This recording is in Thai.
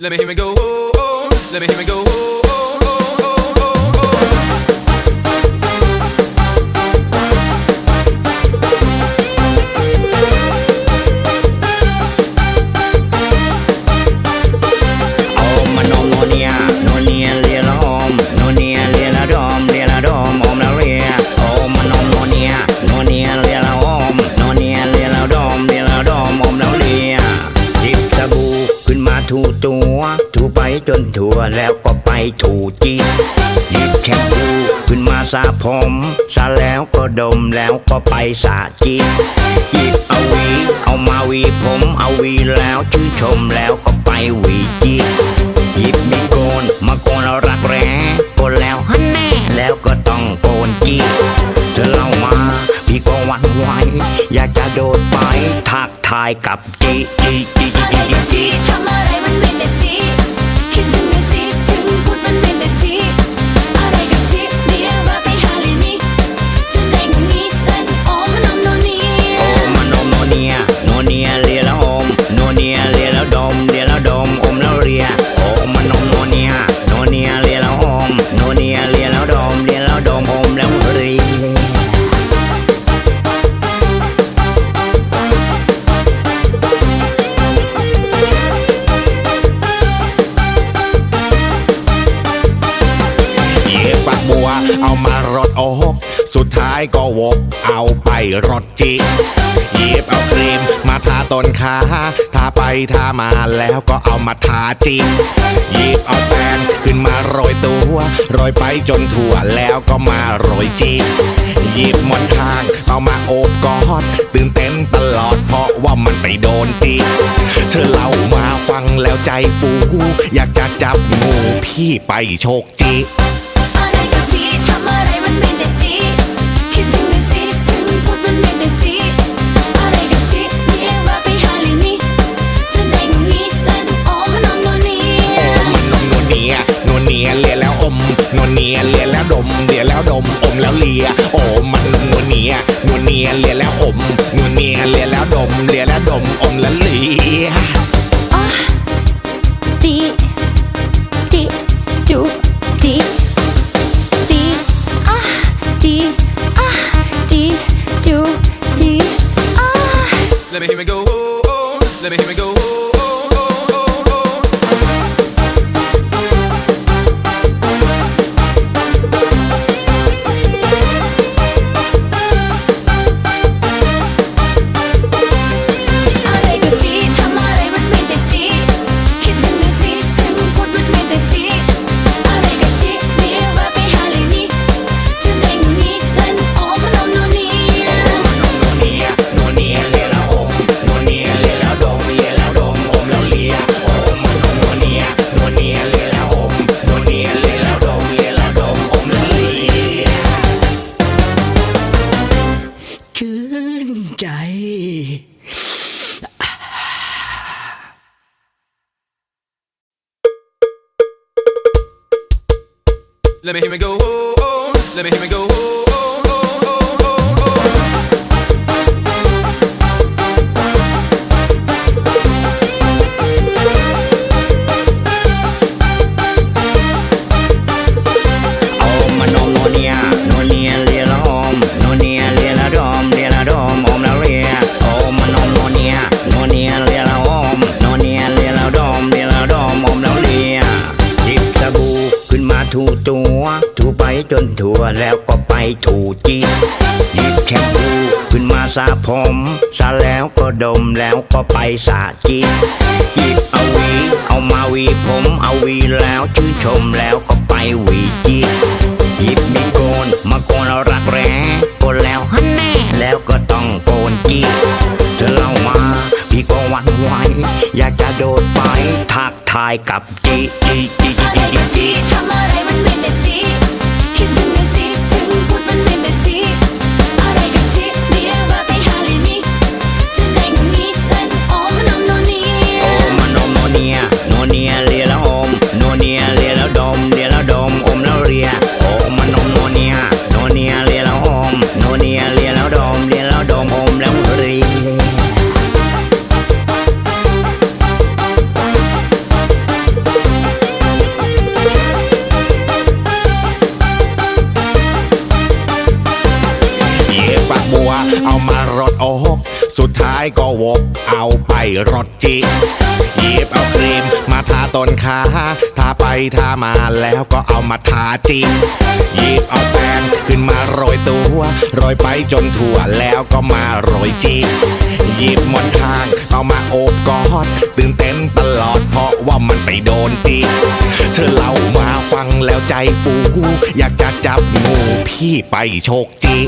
Let me hear me go. Oh, oh, oh. Let me hear me go. Oh, oh, oh. ถูตัว ถูไปจนทั่วแล้วก็ไปถูจีหยิบแชมพูขึ้นมาสระผมสระแล้วก็ดมแล้วก็ไปสระจีหยิบเอาวี เอามาวีผมเอาวีแล้วชื่นชมแล้วก็ไปหวีจีหยิบมีโกนมาโกนรักแร้โกนแล้วฮันแน่แล้วก็ต้องโกนจีเธอเล่ามาพี่ก็หวันไหวอยากจะโดดไปทักทายกับจีจีจีจีจีจีทำอะไร ยเลียแล้วดมเลียแล้วดมอมแล้วเลียโอมันโนโนเนียโนเนียเลียแล้วอมโนเนียเลียแล้วดมเลียแล้วดมอมแล้วเลียเยียบฝักบัวเอามารดอกสุดท้ายก็วกเอาไปรดจิ ยีบเอาครีม มาทาต้นขาทาไปทามาแล้วก็เอามาทาจิหยิบเอาแป้งขึ้นมาโรยตัวโรยไปจนทั่วแล้วก็มาโรยจิหยิบมอนข้างเอามาโอบกอด ตื่นเต้นตลอดเพราะว่ามันไปโดนจิเธอเล่ามาฟังแล้วใจฟู อยากจะจับงูพี่ไปโชคจิ นวเนียเลียแล้วดมเลียแล้วดมอมแล้วเลียโอ้มันนมนวเนียนวเนียเลียแล้วอมนวเนียเลียแล้วดมเลียแล้วดมอมแล้วเลียอะจีจีจูจีจีอะจีอะจีจูจีอะ Let me hear me go. Oh, oh. Let me hear me go. Let me hear me go. Oh, oh. Let me hear me go. Oh. จนทั่วแล้วก็ไปถูจีหยิบแชมพูขึ้นมาสระผมสระแล้วก็ดมแล้วก็ไปสระจีหยิบเอาวี เอามาวีผมเอาวีแล้วชื่นชมแล้วก็ไปหวีจีหยิบมีโกนมาโกนรักแร้โกนแล้วฮันแน่แล้วก็ต้องโกนจีเธอเล่ามาพี่ก็หวันไหวอยากจะโดดไปทักทายกับจีจีจีจีจีจีทำอะไรมันเป็นจี เอามารดอกสุดท้ายก็วกเอาไปรดจิหยิบเอาครีมมาทาต้นขาทาไปทามาแล้วก็เอามาทาจิหยิบเอาแป้งขึ้นมาโรยตัวโรยไปจนทั่วแล้วก็มาโรยจิหยิบหมอนข้างเอามาโอบกอดตื่นเต้นตลอดเพราะว่ามันไปโดนจิเธอเล่ามาฟังแล้วใจฟู อยากจะจับงูพี่ไปโชคจิ